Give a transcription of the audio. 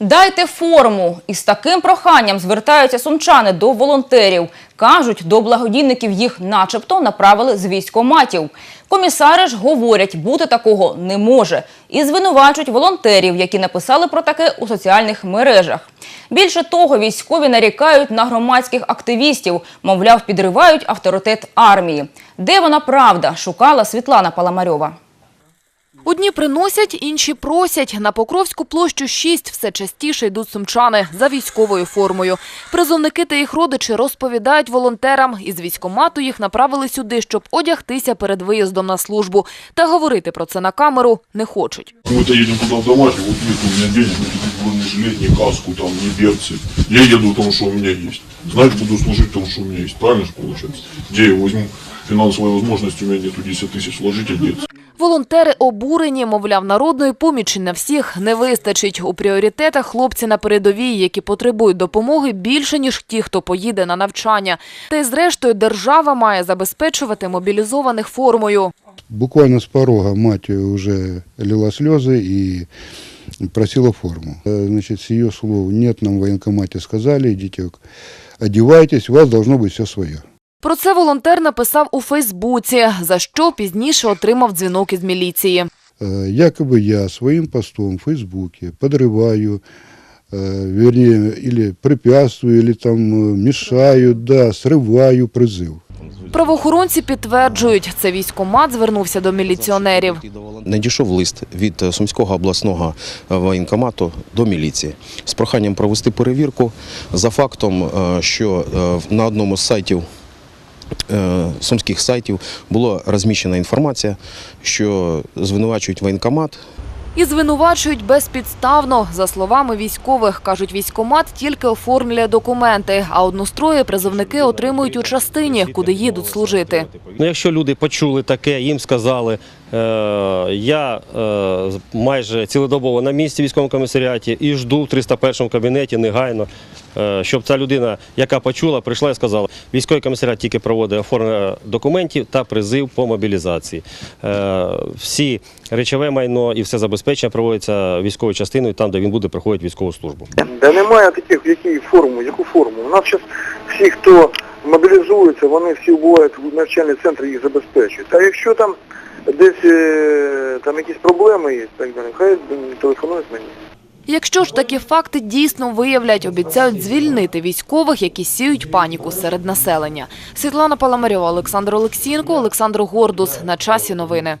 Дайте форму. Із таким проханням звертаються сумчани до волонтерів. Кажуть, до благодійників їх начебто направили з військоматів. Комісари ж говорять, бути такого не може. І звинувачують волонтерів, які написали про таке у соціальних мережах. Більше того, військові нарікають на громадських активістів, мовляв, підривають авторитет армії. Де вона правда? Шукала Світлана Паламарьова. Одні приносять, інші просять. На Покровську площу 6 все частіше йдуть сумчани за військовою формою. Призовники та їх родичі розповідають волонтерам. Із військомату їх направили сюди, щоб одягтися перед виїздом на службу. Та говорити про це на камеру не хочуть. Мы-то едем туда в домашний, вот нет у меня денег, ни бронежилет, ни каску, там, ни берцы. Я еду, потому что у меня есть. Знать буду служить, потому что у меня есть. Правильно же получается? Где я возьму финансовой возможности, у меня нету 10 тысяч вложить одеться. Волонтери обурені, мовляв, народної помічі на всіх не вистачить. У пріоритетах хлопці на передовій, які потребують допомоги більше, ніж ті, хто поїде на навчання. Та й зрештою держава має забезпечувати мобілізованих формою. Буквально с порога мать уже лила слезы и просила форму. Э, Значит, с ее слов нет, нам в военкомате сказали, идите, одевайтесь, у вас должно быть все свое. Про це волонтер написав у Фейсбуці, за що пізніше отримав дзвінок із міліції. Э, Якобы я своим постом в Фейсбуке подрываю, э, вернее, или препятствую, или там э, мешаю, да, срываю призыв. Правоохоронці підтверджують, це військомат звернувся до міліціонерів. Надійшов лист від е, Сумського обласного е, воєнкомату до міліції з проханням провести перевірку за фактом, е, що е, на одному з сайтів е, сумських сайтів була розміщена інформація, що звинувачують воєнкомат І звинувачують безпідставно. За словами військових, кажуть, військомат тільки оформлює документи, а однострої призовники отримують у частині, куди їдуть служити. Ну, якщо люди почули таке, їм сказали, е, я е, майже цілодобово на місці в військовому комісаріаті і жду в 301 кабінеті негайно, е, щоб ця людина, яка почула, прийшла і сказала, військовий комісаріат тільки проводить оформлення документів та призив по мобілізації. Е, всі речове майно і все забезпечення проводиться військовою частиною, там, де він буде проходити військову службу. Да немає таких, в якій форму, яку форму. У нас зараз всі, хто мобілізується, вони всі бувають в навчальні центри їх забезпечують. А якщо там десь е, там якісь проблеми є, так далі, хай телефонують мені. Якщо ж такі факти дійсно виявлять, обіцяють звільнити військових, які сіють паніку серед населення. Світлана Паламарьова, Олександр Олексінко, Олександр Гордус. На часі новини.